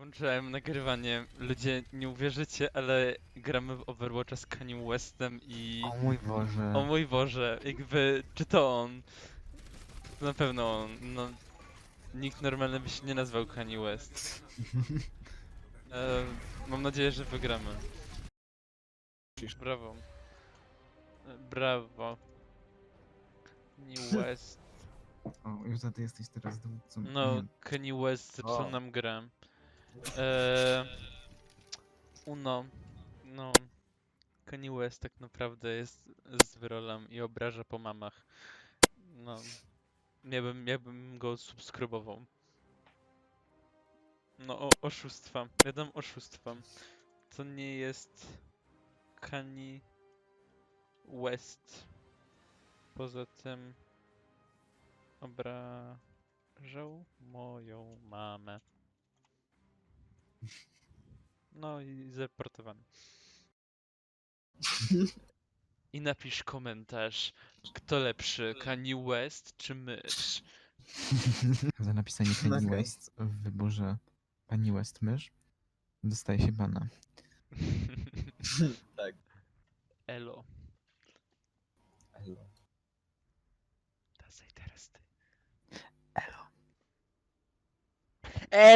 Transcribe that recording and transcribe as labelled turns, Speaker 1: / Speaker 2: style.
Speaker 1: Włączyłem nagrywanie. Ludzie, nie uwierzycie, ale gramy w Overwatcha z Kanye Westem i...
Speaker 2: O mój Boże.
Speaker 1: O mój Boże, jakby, czy to on? Na pewno on, no... Nikt normalny by się nie nazwał Kanye West. E, mam nadzieję, że wygramy. Brawo. E, Brawo. Kanye West.
Speaker 2: O, już za ty jesteś teraz dowódcą.
Speaker 1: No,
Speaker 2: Nie.
Speaker 1: Kanye West zepsuł
Speaker 3: O.
Speaker 1: nam grę. Eee, uno. No. Kanye West tak naprawdę jest z wyrolem i obraża po mamach. No. Ja bym, ja bym go subskrybował. No, o, oszustwa. Wiadomo, oszustwa. To nie jest Kanye West. Poza tym obrażał moją mamę. No i zreportowany. I napisz komentarz, kto lepszy, Kanye West czy mysz?
Speaker 2: Za napisanie Kanye
Speaker 3: Okej.
Speaker 2: West w wyborze Pani West mysz dostaje się bana.
Speaker 3: tak.
Speaker 1: Elo.
Speaker 3: Elo.
Speaker 1: Dawaj teraz ty. Elo. Elo.